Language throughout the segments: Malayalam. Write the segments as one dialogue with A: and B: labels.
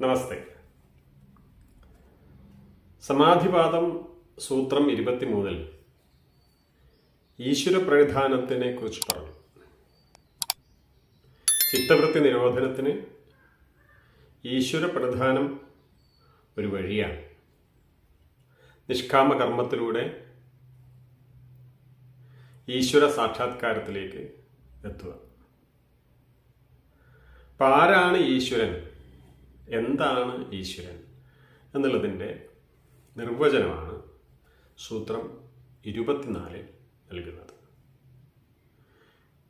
A: നമസ്തേ. സമാധിവാദം സൂത്രം ഇരുപത്തിമൂന്നിൽ ഈശ്വര പ്രണിധാനത്തിനെ കുറിച്ച് പറഞ്ഞു. ചിത്തവൃത്തി നിരോധനത്തിന് ഈശ്വര പ്രധാനം ഒരു വഴിയാണ്. നിഷ്കാമ കർമ്മത്തിലൂടെ ഈശ്വര സാക്ഷാത്കാരത്തിലേക്ക് എത്തുക. ആരാണ് ഈശ്വരൻ? എന്താണ് ഈശ്വരൻ എന്നുള്ളതിന്റെ നിർവചനമാണ് സൂത്രം ഇരുപത്തിനാലിൽ നൽകുന്നത്.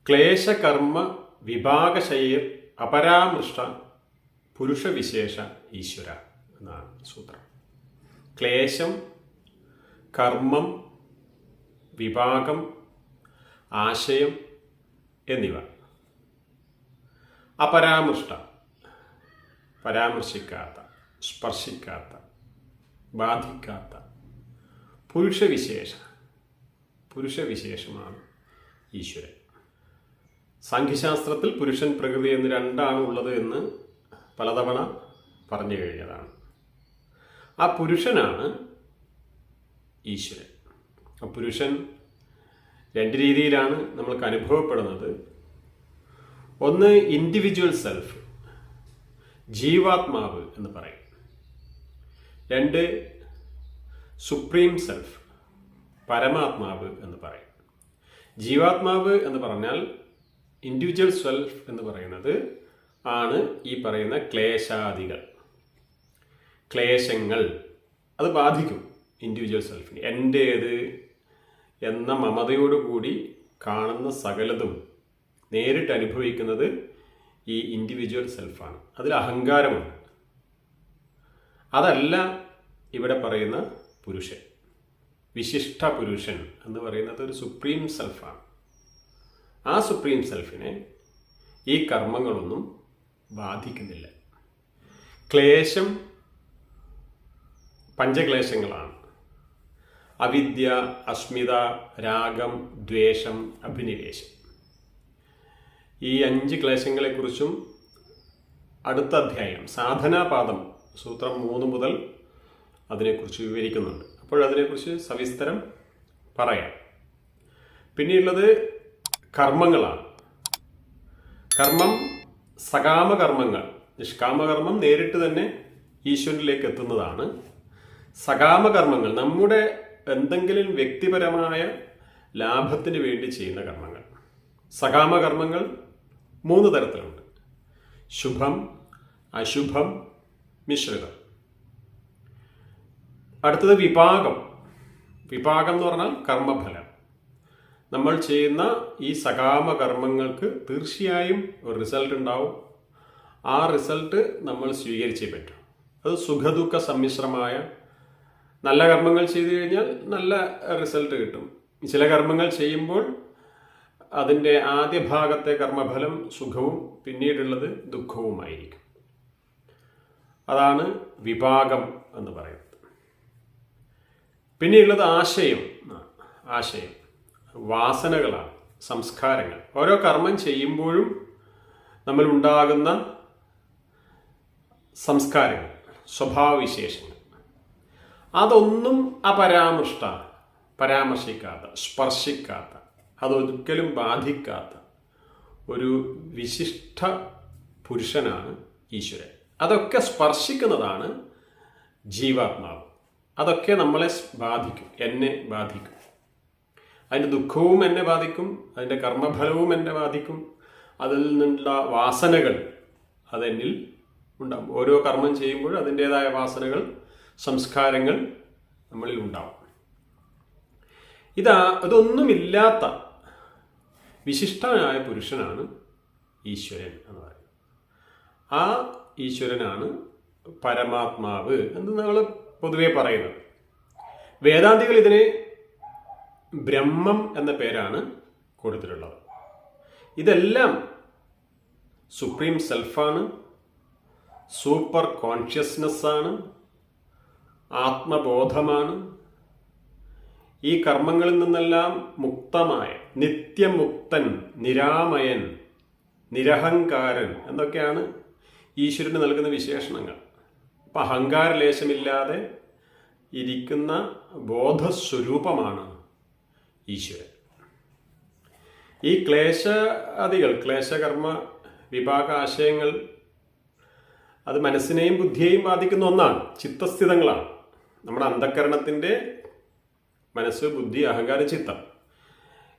A: ക്ലേശകർമ്മ വിഭാഗശൈർ അപരാമൃഷ്ട പുരുഷവിശേഷ ഈശ്വര എന്നാണ് സൂത്രം. ക്ലേശം കർമ്മം വിഭാഗം ആശയം എന്നിവ. അപരാമൃഷ്ട പരാമർശിക്കാത്ത സ്പർശിക്കാത്ത ബാധിക്കാത്ത. പുരുഷവിശേഷ പുരുഷവിശേഷമാണ് ഈശ്വരൻ. സംഖ്യശാസ്ത്രത്തിൽ പുരുഷൻ പ്രകൃതി എന്ന് രണ്ടാണ് ഉള്ളത് എന്ന് പലതവണ പറഞ്ഞു കഴിഞ്ഞതാണ്. ആ പുരുഷനാണ് ഈശ്വരൻ. ആ പുരുഷൻ രണ്ട് രീതിയിലാണ് നമ്മൾക്ക് അനുഭവപ്പെടുന്നത്. ഒന്ന് ഇൻഡിവിജ്വൽ സെൽഫ് ജീവാത്മാവ് എന്ന് പറയും. രണ്ട് സുപ്രീം സെൽഫ് പരമാത്മാവ് എന്ന് പറയും. ജീവാത്മാവ് എന്ന് പറഞ്ഞാൽ ഇൻഡിവിജ്വൽ സെൽഫ് എന്ന് പറയുന്നത് ആണ് ഈ പറയുന്ന ക്ലേശാദികൾ. ക്ലേശങ്ങൾ അത് ബാധിക്കും ഇൻഡിവിജ്വൽ സെൽഫിന്. എന്റേത് എന്ന മമതയോടുകൂടി കാണുന്ന സകലതും നേരിട്ട് അനുഭവിക്കുന്നത് ഈ ഇൻഡിവിജ്വൽ സെൽഫാണ് അതിൽ അഹങ്കാരമുണ്ട്. അതല്ല ഇവിടെ പറയുന്ന പുരുഷൻ. വിശിഷ്ട പുരുഷൻ എന്ന് പറയുന്നത് ഒരു സുപ്രീം സെൽഫാണ് ആ സുപ്രീം സെൽഫിനെ ഈ കർമ്മങ്ങളൊന്നും ബാധിക്കുന്നില്ല. ക്ലേശം പഞ്ചക്ലേശങ്ങളാണ്. അവിദ്യ അസ്മിത രാഗം ദ്വേഷം അഭിനിവേശം. ഈ അഞ്ച് ക്ലേശങ്ങളെക്കുറിച്ചും അടുത്ത അധ്യായം സാധനാപാദം സൂത്രം മൂന്ന് മുതൽ അതിനെക്കുറിച്ച് വിവരിക്കുന്നുണ്ട്. അപ്പോൾ അതിനെക്കുറിച്ച് സവിസ്തരം പറയാം. പിന്നെയുള്ളത് കർമ്മങ്ങളാണ്. കർമ്മം സകാമകർമ്മങ്ങൾ. നിഷ്കാമകർമ്മം നേരിട്ട് തന്നെ ഈശ്വരനിലേക്ക് എത്തുന്നതാണ്. സകാമകർമ്മങ്ങൾ നമ്മുടെ എന്തെങ്കിലും വ്യക്തിപരമായ ലാഭത്തിന് വേണ്ടി ചെയ്യുന്ന കർമ്മങ്ങൾ. സകാമകർമ്മങ്ങൾ മൂന്ന് തരത്തിലുണ്ട്. ശുഭം അശുഭം മിശ്രിതം. അടുത്തത് വിഭാഗം വിഭാഗം എന്ന് പറഞ്ഞാൽ കർമ്മഫലം. നമ്മൾ ചെയ്യുന്ന ഈ സകാമ കർമ്മങ്ങൾക്ക് തീർച്ചയായും ഒരു റിസൾട്ട് ഉണ്ടാവും. ആ റിസൾട്ട് നമ്മൾ സ്വീകരിച്ചേ പറ്റും. അത് സുഖദുഃഖ സമ്മിശ്രമായ നല്ല കർമ്മങ്ങൾ ചെയ്തു കഴിഞ്ഞാൽ നല്ല റിസൾട്ട് കിട്ടും. ചില കർമ്മങ്ങൾ ചെയ്യുമ്പോൾ അതിന്റെ ആദ്യ ഭാഗത്തെ കർമ്മഫലം സുഖവും പിന്നീടുള്ളത് ദുഃഖവുമായിരിക്കും. അതാണ് വിഭാഗം എന്ന് പറയുന്നത്. പിന്നെയുള്ളത് ആശയം. ആശയം. വാസനകളാണ് സംസ്കാരങ്ങൾ. ഓരോ കർമ്മം ചെയ്യുമ്പോഴും നമ്മൾ ഉണ്ടാകുന്ന സംസ്കാരങ്ങൾ സ്വഭാവവിശേഷങ്ങൾ. അതൊന്നും അപരാമൃഷ്ട പരാമർശിക്കാത്ത സ്പർശിക്കാത്ത അതൊരിക്കലും ബാധിക്കാത്ത ഒരു വിശിഷ്ട പുരുഷനാണ് ഈശ്വരൻ. അതൊക്കെ സ്പർശിക്കുന്നതാണ് ജീവാത്മാവ്. അതൊക്കെ നമ്മളെ ബാധിക്കും എന്നെ ബാധിക്കും. അതിന്റെ ദുഃഖവും എന്നെ ബാധിക്കും അതിന്റെ കർമ്മഫലവും എന്നെ ബാധിക്കും. അതിൽ നിന്നുള്ള വാസനകൾ അതെന്നിൽ ഉണ്ടാകും ഓരോ കർമ്മം ചെയ്യുമ്പോഴും അതിന്റെതായ വാസനകൾ സംസ്കാരങ്ങൾ നമ്മളിൽ ഉണ്ടാവും. ഇതാ ഇതൊന്നുമില്ലാത്ത വിശിഷ്ടനായ പുരുഷനാണ് ഈശ്വരൻ എന്ന് പറയുന്നത്. ആ ഈശ്വരനാണ് പരമാത്മാവ് എന്ന് നമ്മൾ പൊതുവെ പറയുന്നത്. വേദാന്തികൾ ഇതിനെ ബ്രഹ്മം എന്ന പേരാണ് കൊടുത്തിട്ടുള്ളത്. ഇതെല്ലാം സുപ്രീം സെൽഫാണ് സൂപ്പർ കോൺഷ്യസ്നെസ് ആണ് ആത്മബോധമാണ് ഈ കർമ്മങ്ങളിൽ നിന്നെല്ലാം മുക്തമായ നിത്യമുക്തൻ നിരാമയൻ നിരഹങ്കാരൻ എന്നൊക്കെയാണ് ഈശ്വരന് നൽകുന്ന വിശേഷണങ്ങൾ. അപ്പം അഹങ്കാരലേശമില്ലാതെ ഇരിക്കുന്ന ബോധസ്വരൂപമാണ് ഈശ്വരൻ. ഈ ക്ലേശാദികൾ ക്ലേശകർമ്മ വിഭാഗ ആശയങ്ങൾ അത് മനസ്സിനെയും ബുദ്ധിയെയും ബാധിക്കുന്ന ഒന്നാണ്. ചിത്തസ്ഥിതങ്ങളാണ്. നമ്മുടെ അന്ധക്കരണത്തിന്റെ മനസ്സ് ബുദ്ധി അഹങ്കാര ചിത്തം.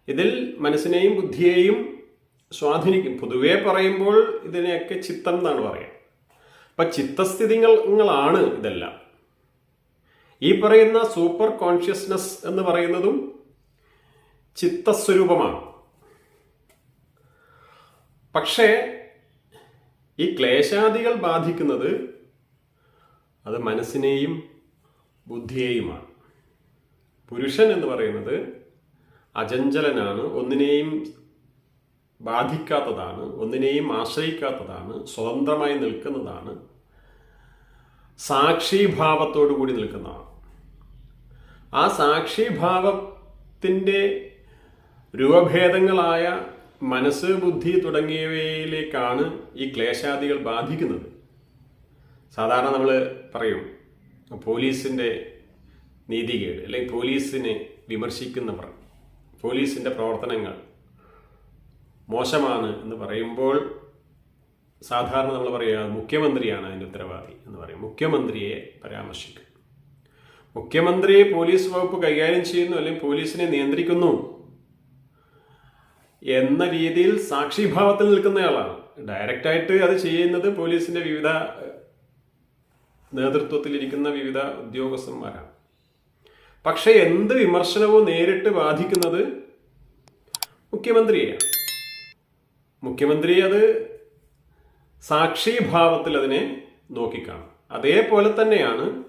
A: ഇതിൽ മനസ്സിനെയും ബുദ്ധിയെയും സ്വാധീനിക്കും. പൊതുവേ പറയുമ്പോൾ ഇതിനെയൊക്കെ ചിത്തം എന്നാണ് പറയുക. അപ്പം ചിത്തസ്ഥിതികളാണ് ഇതെല്ലാം. ഈ പറയുന്ന സൂപ്പർ കോൺഷ്യസ്നസ് എന്ന് പറയുന്നതും ചിത്തസ്വരൂപമാണ്. പക്ഷേ ഈ ക്ലേശാദികൾ ബാധിക്കുന്നത് അത് മനസ്സിനെയും ബുദ്ധിയെയുമാണ്. പുരുഷൻ എന്ന് പറയുന്നത് അചഞ്ചലനാണ് ഒന്നിനെയും ബാധിക്കാത്തതാണ് ഒന്നിനെയും ആശ്രയിക്കാത്തതാണ് സ്വതന്ത്രമായി നിൽക്കുന്നതാണ് സാക്ഷിഭാവത്തോടു കൂടി നിൽക്കുന്നതാണ്. ആ സാക്ഷിഭാവത്തിന്റെ രൂപഭേദങ്ങളായ മനസ്സ് ബുദ്ധി തുടങ്ങിയവയിലേക്കാണ് ഈ ക്ലേശാദികൾ ബാധിക്കുന്നത്. സാധാരണ നമ്മൾ പറയും പോലീസിന്റെ നീതികേട് അല്ലെങ്കിൽ പോലീസിനെ വിമർശിക്കുന്നവർ പോലീസിന്റെ പ്രവർത്തനങ്ങൾ മോശമാണ് എന്ന് പറയുമ്പോൾ സാധാരണ നമ്മൾ പറയുക മുഖ്യമന്ത്രിയാണ് അതിന്റെ ഉത്തരവാദി എന്ന് പറയും. മുഖ്യമന്ത്രിയെ പരാമർശിക്കും. മുഖ്യമന്ത്രിയെ പോലീസ് വകുപ്പ് കൈകാര്യം ചെയ്യുന്നു അല്ലെങ്കിൽ പോലീസിനെ നിയന്ത്രിക്കുന്നു എന്ന രീതിയിൽ സാക്ഷിഭാവത്തിൽ നിൽക്കുന്നയാളാണ്. ഡയറക്റ്റായിട്ട് അത് ചെയ്യുന്നത് പോലീസിന്റെ വിവിധ നേതൃത്വത്തിലിരിക്കുന്ന വിവിധ ഉദ്യോഗസ്ഥന്മാരാണ്. പക്ഷെ എന്ത് വിമർശനവും നേരിട്ട് ബാധിക്കുന്നത് മുഖ്യമന്ത്രിയെയാണ് മുഖ്യമന്ത്രി അത് സാക്ഷിഭാവത്തിൽ അതിനെ നോക്കിക്കാണും. അതേപോലെ തന്നെയാണ്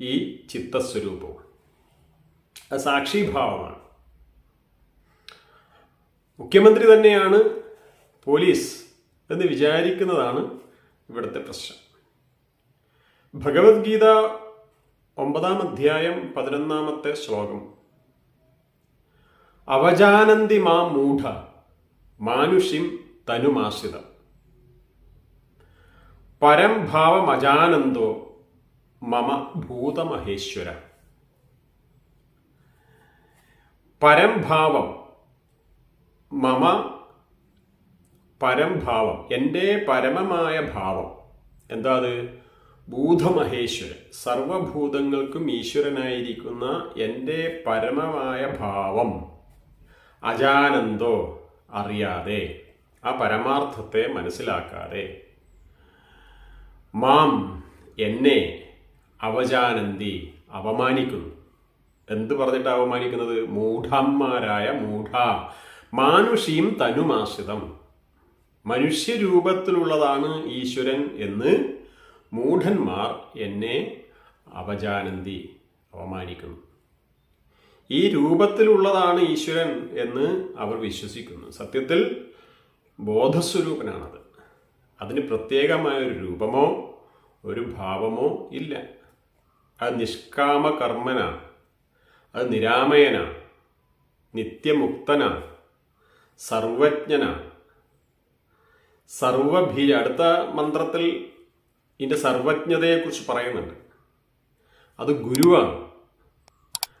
A: ഈ ചിത്തസ്വരൂപവും. അത് സാക്ഷിഭാവമാണ്. മുഖ്യമന്ത്രി തന്നെയാണ് പോലീസ് എന്ന് വിചാരിക്കുന്നതാണ് ഇവിടുത്തെ പ്രശ്നം. ഭഗവത്ഗീത ഒമ്പതാം അധ്യായം പതിനൊന്നാമത്തെ ശ്ലോകം. അവജാനന്തി മാ മൂഢ മാനുഷിം തനുമാശ്രിത. പരം ഭാവമജാനന്ദോ മമ ഭൂതമഹേശ്വര. പരംഭാവം മമ പരംഭാവം എന്റെ പരമമായ ഭാവം. എന്താ അത്? ഭൂതമഹേശ്വരൻ സർവഭൂതങ്ങൾക്കും ഈശ്വരനായിരിക്കുന്ന എന്റെ പരമമായ ഭാവം. അജാനന്ദോ അറിയാതെ ആ പരമാർത്ഥത്തെ മനസ്സിലാക്കാതെ. മാം എന്നെ അവജാനന്തി അവമാനിക്കുന്നു എന്ത് പറഞ്ഞിട്ട് അവമാനിക്കുന്നത് മൂഢന്മാരായ മൂഢ. മാനുഷീം തനുമാശ്രിതം. മനുഷ്യരൂപത്തിലുള്ളതാണ് ഈശ്വരൻ എന്ന് മൂഢന്മാർ എന്നെ അപജാനന്തി അവമാനിക്കുന്നു. ഈ രൂപത്തിലുള്ളതാണ് ഈശ്വരൻ എന്ന് അവർ വിശ്വസിക്കുന്നു. സത്യത്തിൽ ബോധസ്വരൂപനാണത്. അതിന് പ്രത്യേകമായ ഒരു രൂപമോ ഒരു ഭാവമോ ഇല്ല. അത് നിഷ്കാമകർമ്മനാണ്. അത് നിരാമയനാണ്. നിത്യമുക്തനാണ്. സർവജ്ഞനാണ്. സർവഭീ അടുത്ത മന്ത്രത്തിൽ ഇതിന്റെ സർവജ്ഞതയെക്കുറിച്ച് പറയുന്നുണ്ട്. അത് ഗുരുവാണ്.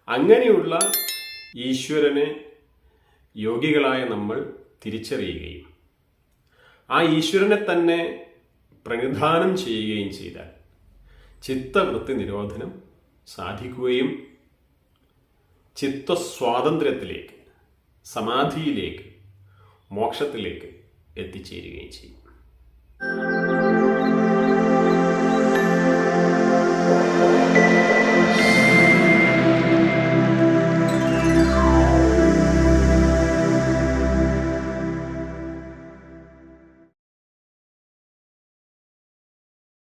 A: അങ്ങനെയുള്ള ഈശ്വരനെ യോഗികളായ നമ്മൾ തിരിച്ചറിയുകയും ആ ഈശ്വരനെ തന്നെ പ്രണിധാനം ചെയ്യുകയും ചെയ്താൽ ചിത്തവൃത്തി നിരോധനം സാധിക്കുകയും ചിത്തസ്വാതന്ത്ര്യത്തിലേക്ക് സമാധിയിലേക്ക് മോക്ഷത്തിലേക്ക് എത്തിച്ചേരുകയും ചെയ്യും.